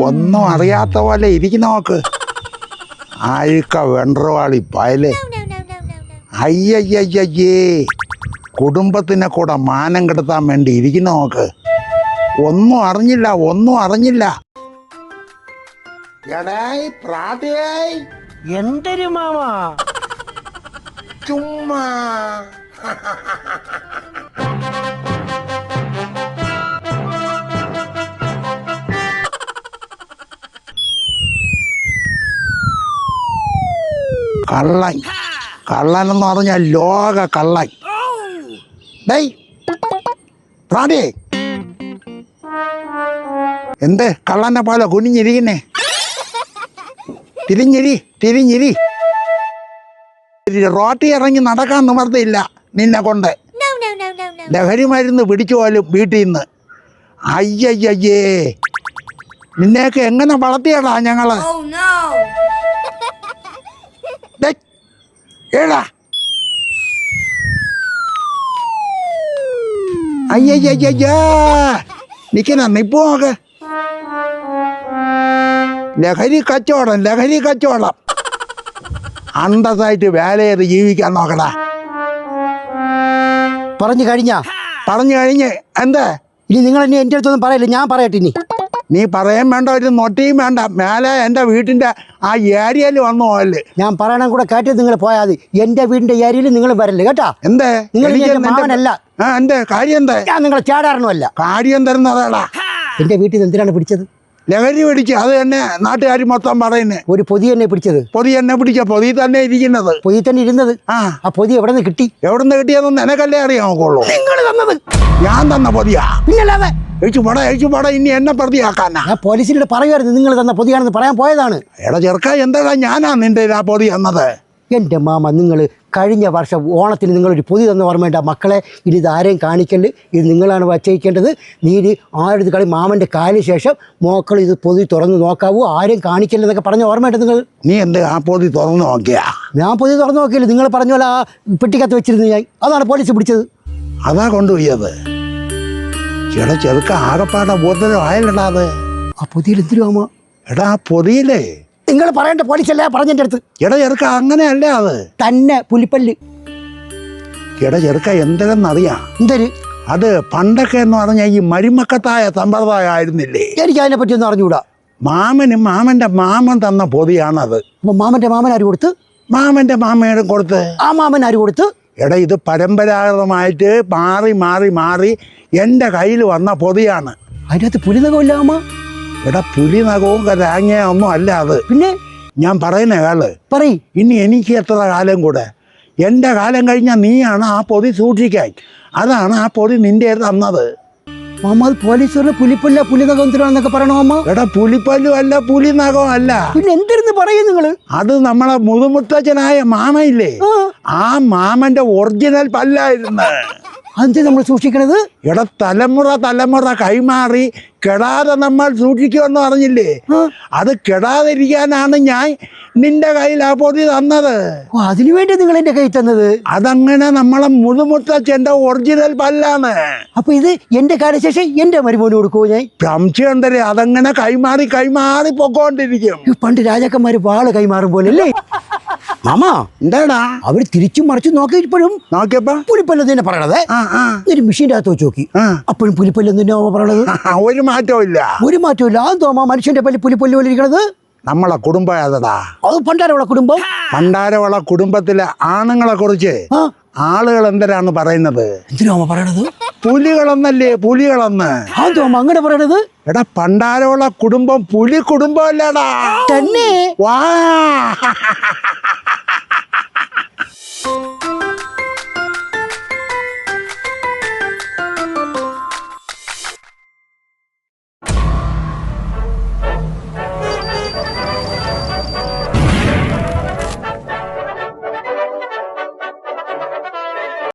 ഒന്നും അറിയാത്ത പോലെ ഇരിക്കുന്ന നോക്ക്. ആഴുക്ക വെണ്ടറവാളി പയൽ. അയ്യയ്യയ്യേ കുടുംബത്തിനെ കൂടെ മാനം കെടുത്താൻ വേണ്ടി ഇരിക്കുന്ന നോക്ക്. ഒന്നും അറിഞ്ഞില്ല ഒന്നും അറിഞ്ഞില്ല. എന്തൊരു മാമാ? ചുമ്മാ. കള്ളൻ. കള്ളൻ എന്ന് പറഞ്ഞാൽ ലോക കള്ളൻ. ഡേയ്. പ്രാണിയേ എന്ത്? കള്ളനെ പോലെ കുനിഞ്ഞിരിക്കുന്നേ. തിരിഞ്ഞിരി തിരിഞ്ഞിരി. റോട്ടി ഇറങ്ങി നടക്കാൻ നിവർത്തിയില്ല നിന്നെ കൊണ്ട്. ലഹരി മരുന്ന് പിടിച്ചു പോലും വീട്ടിൽ നിന്ന് അയ്യയ്യേ നിന്നെയൊക്കെ എങ്ങനെ വളർത്തിയടാ ഞങ്ങൾ? ഏടാ അയ്യയ്യയ്യേ നിക്ക് നിപ്പു പോക ലഹരി കച്ചവടം ലഹരി കച്ചവടം. അന്തസായിട്ട് വേലയേറി ജീവിക്കാൻ നോക്കടാ. പറഞ്ഞു കഴിഞ്ഞാ? പറഞ്ഞു കഴിഞ്ഞ് എന്താ? ഇനി നിങ്ങൾ ഇനി എന്റെ അടുത്തൊന്നും പറയില്ല? ഞാൻ പറയട്ടെ ഇനി. നീ പറയാൻ വേണ്ട ഒരു നൊട്ടിയും വേണ്ട. മേലെ എന്റെ വീട്ടിന്റെ ആ ഏരിയയിൽ വന്നു പോയല്ലേ ഞാൻ പറയണം കൂടെ കേട്ടത് നിങ്ങൾ പോയാൽ മതി. എന്റെ വീടിന്റെ ഏരിയയിൽ നിങ്ങൾ വരല്ലേ കേട്ടാ? എന്തേ? നിങ്ങൾ എനിക്ക് എന്റെ. കാര്യം എന്താ? ഞാൻ നിങ്ങളെ ചേടാറൊന്നുമല്ല കാര്യം തരുന്നതാടാ. എന്റെ വീട്ടിൽ നിന്ന് എന്തിനാണ് പിടിച്ചത്? ലഹരി പിടിച്ച് അത് തന്നെ നാട്ടുകാർ മൊത്തം പറയുന്നത് ഒരു പൊതി എന്നെ പിടിച്ചത്? പൊതി എന്നെ പിടിച്ച പൊതി തന്നെ ഇരിക്കുന്നത്. പൊതി തന്നെ ഇരുന്നത്? ആ. ആ പൊതി എവിടെ നിന്ന് കിട്ടി? എവിടെ നിന്ന് കിട്ടിയതെന്ന് എനക്കല്ലേ അറിയാൻ നോക്കുള്ളൂ നിങ്ങൾ തന്നത്. ഞാൻ തന്ന പൊതിയാ. പിന്നല്ലാതെ? പട പട ഇനി എന്നെ പ്രതിയാക്കാനാ. ആ പോലീസിനോട് പറയുമായിരുന്നു നിങ്ങൾ തന്ന പൊതിയാണെന്ന് പറയാൻ പോയതാണ്. എടാ ചെറുക്ക എന്താടാ ഞാനാ നിന്റെ ആ പൊതി എന്നത് എന്റെ മാമ നിങ്ങൾ കഴിഞ്ഞ വർഷം ഓണത്തിന് നിങ്ങളൊരു പൊതി തന്ന ഓർമ്മയുണ്ട്. മക്കളെ ഇനി ഇത് ആരെയും കാണിക്കൽ ഇത് നിങ്ങളാണ് വച്ചയിക്കേണ്ടത് നീ ഇനി ആരുടെ കളി? മാമന്റെ കാലിന് ശേഷം മോക്കൾ ഇത് പൊതി തുറന്ന് നോക്കാവൂ. ആരെയും കാണിക്കല്ല എന്നൊക്കെ പറഞ്ഞ ഓർമ്മയുണ്ട് നിങ്ങൾ? നീ എന്ത് ആ പൊതി തുറന്ന് നോക്കിയാ? ഞാൻ പൊതി തുറന്ന് നോക്കിയില്ല. നിങ്ങൾ പറഞ്ഞ പോലെ ആ പെട്ടിക്കകത്ത് വെച്ചിരുന്നു ഞാൻ. അതാണ് പോലീസ് പിടിച്ചത്. അതാ കൊണ്ടുപോയത്. ചേട്ടാ ചെറുക്ക ആകെപ്പാടെ ബോധനം ആയല്ലടാ അത്. ആ പൊതിയിൽ എന്തിനു മാമ? എടാ ആ പൊതിയിലേ നിങ്ങൾ പറയേണ്ട പോലീസല്ലേ പറഞ്ഞെന്റെ അടുത്ത്? എടാ ചെറുക്ക അങ്ങനെയല്ല അത്? തന്നെ പുലിപ്പല്ല്. എടാ ചെറുക്ക എന്തെന്നറിയാം? എന്തൊരു? അത് പണ്ടൊക്കെ എന്ന് പറഞ്ഞാൽ ഈ മരുമക്കത്തായ സമ്പ്രദായം ആയിരുന്നില്ലേ? എനിക്ക് അതിനെ പറ്റി ഒന്നും അറിഞ്ഞുകൂടാ. മാമനും മാമന്റെ മാമൻ തന്ന പൊതിയാണത്. അപ്പൊ മാമന്റെ മാമൻ ആര് കൊടുത്ത്? മാമന്റെ മാമയുടെ കൊടുത്ത്. ആ മാമൻ ആര് കൊടുത്ത്? എടാ ഇത് പരമ്പരാഗതമായിട്ട് മാറി മാറി മാറി എന്റെ കയ്യിൽ വന്ന പൊതിയാണ്. അതിനകത്ത് പുലിനകമില്ല മാമ എടാ പുലി നഖവും രാങ്ങയോ ഒന്നും അല്ല അത്. പിന്നെ? ഞാൻ പറയുന്ന കാൽ പറയും. ഇനി എനിക്ക് എത്ര കാലം കൂടെ? എന്റെ കാലം കഴിഞ്ഞാൽ നീയാണ് ആ പൊതി സൂക്ഷിക്കാൻ. അതാണ് ആ പൊതി നിന്റെ തന്നത്. മുഹമ്മദ് പോലീസുകാരുടെ പുലിപ്പല്ല പുലിനകം എന്തിനാണെന്നൊക്കെ പറയണോ അമ്മ എടാ പുലിപ്പല്ലും അല്ല പുലി നഖവും അല്ല. പിന്നെ എന്തിരുന്ന് പറയും നിങ്ങൾ? അത് നമ്മളെ മുതുമുത്തച്ഛനായ മാമയില്ലേ? ആ. മാമന്റെ ഒറിജിനൽ പല്ലായിരുന്നു. അതെന്ത് നമ്മൾ സൂക്ഷിക്കണത്? എടാ തലമുറ തലമുറ കൈമാറി കെടാതെ നമ്മൾ സൂക്ഷിക്കുമെന്ന് പറഞ്ഞില്ലേ? അത് കെടാതിരിക്കാനാണ് ഞാൻ നിന്റെ കയ്യിൽ ആ പൊതി തന്നത്. ഓ അതിനു വേണ്ടി നിങ്ങൾ എന്റെ കൈ തന്നത്? അതങ്ങനെ നമ്മളെ മുതുമുത്തച്ഛന്റെ ഒറിജിനൽ പല്ലാണ്. അപ്പൊ ഇത് എന്റെ കാര്യശേഷം എന്റെ മരുമോന് കൊടുക്കുമോ ഞാൻ? ഭ്രംശണ്ടേ അതങ്ങനെ കൈമാറി കൈമാറി പൊക്കോണ്ടിരിക്കും. പണ്ട് രാജാക്കന്മാര് വാൾ കൈമാറും പോലെ അല്ലേ മാമ എന്താടാ? അവർ തിരിച്ചും മറിച്ചും നോക്കി ഇപ്പോഴും നോക്കിയപ്പോ? പുലിപ്പല്ലം തന്നെ പറയണത്. ഒരു മെഷീന്റെ അകത്ത് വെച്ച് നോക്കി. അപ്പോഴും പുലിപ്പല്ലം തന്നെ പറയണത്. ഒരു മാറ്റവും ഇല്ല. ഒരു മാറ്റമില്ല അതെന്തോ മനുഷ്യന്റെ പല്ലി പുലിപ്പല്ലി പോലെ ഇരിക്കണത്? നമ്മളെ കുടുംബം ഏതടാ? അത് പണ്ടാരവള കുടുംബം? പണ്ടാരവള കുടുംബത്തിലെ ആണുങ്ങളെ കുറിച്ച് ആളുകൾ എന്തരാണ് പറയുന്നത്? എന്തിനാ പറയണത്? പുലികളെന്നല്ലേ പുലികളെന്ന്? മാമ അങ്ങനെ പറയണത്? എടാ പണ്ടാരവള കുടുംബം പുലി കുടുംബമല്ലടാ. തന്നെ? വാ.